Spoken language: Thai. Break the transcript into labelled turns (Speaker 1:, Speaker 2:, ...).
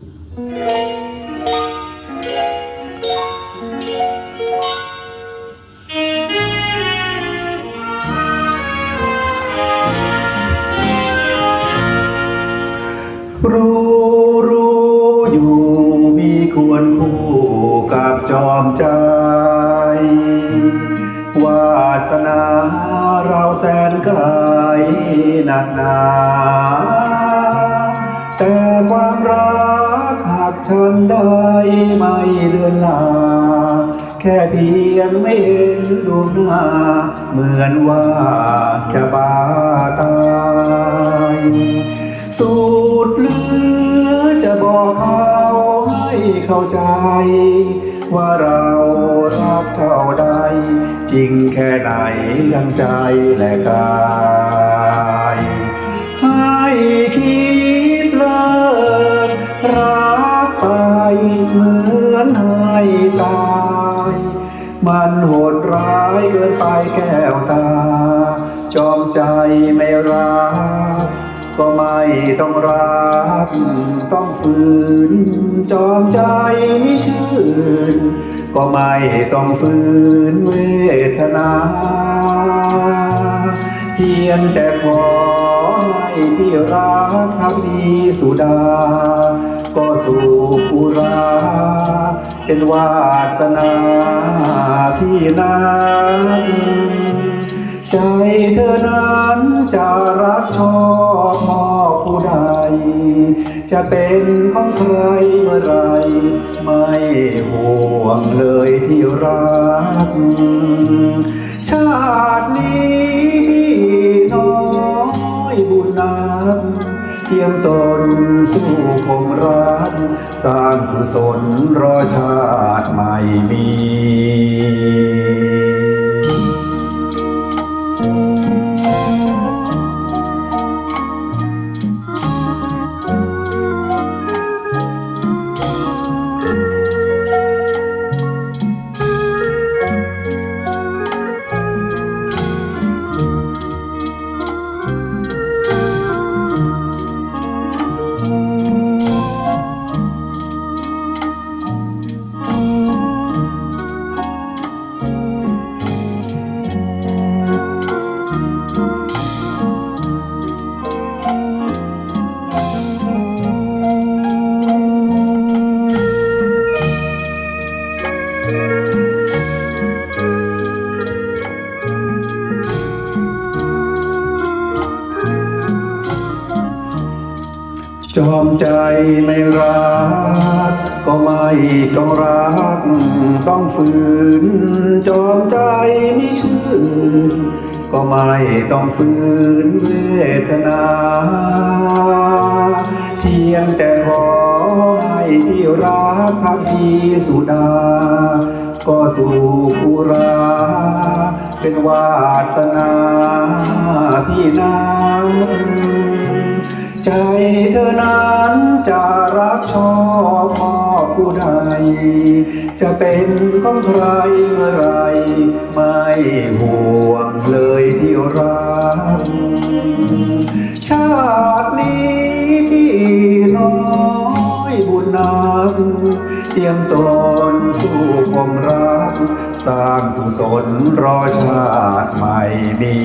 Speaker 1: รู้รู้อยู่มีควรคู่กับจอมใจ วาสนาเราแสนไกลหนักหนา ฉันได้ไม่เลือนลา แค่เพียงไม่เห็นดวงหน้า เหมือนว่าจะบาตายสุดเลือจะบอกเขาให้เข้าใจ ว่าเรารักเท่าใดจริงแค่ไหนดังใจและกาย อนให้ตาย มันโหดร้ายเกินไปแก้วตา จอมใจไม่รัก ก็ไม่ต้องรัก ต้องฝืน จอมใจไม่ชื่น ก็ไม่ต้องฝืนเวทนาเพียงแต่ขอให้พี่รักพักดีสุดา ก็สู่ปุรา เป็นวาสนาพี่นักใจเธอนั้นจะรักชอบมอบผู้ใด จะเป็นของใครเมื่อไร ไม่ห่วงเลยที่รัก ชาตินี้น้อยบุญนักเทียมตนสู้คงรัก สร้างกุศลรอชาติใหม่มี จอมใจไม่รัก ก็ไม่ต้องรัก ต้องฝืน จอมใจไม่ชื่น ก็ไม่ต้องฝืนเวทนา เพียงแต่ขอ ที่รักพักดีสุดา ก็สู่ปุรา เป็นวาสนาพี่น้ำใจเธอนั้นจะรักชอบมอผู้ใด จะเป็นของใครเมื่อไร ไม่ห่วงเลยที่รักชา บุญนักเตรียมตนสู้ความรัก สร้างกุศลรอชาติใหม่มี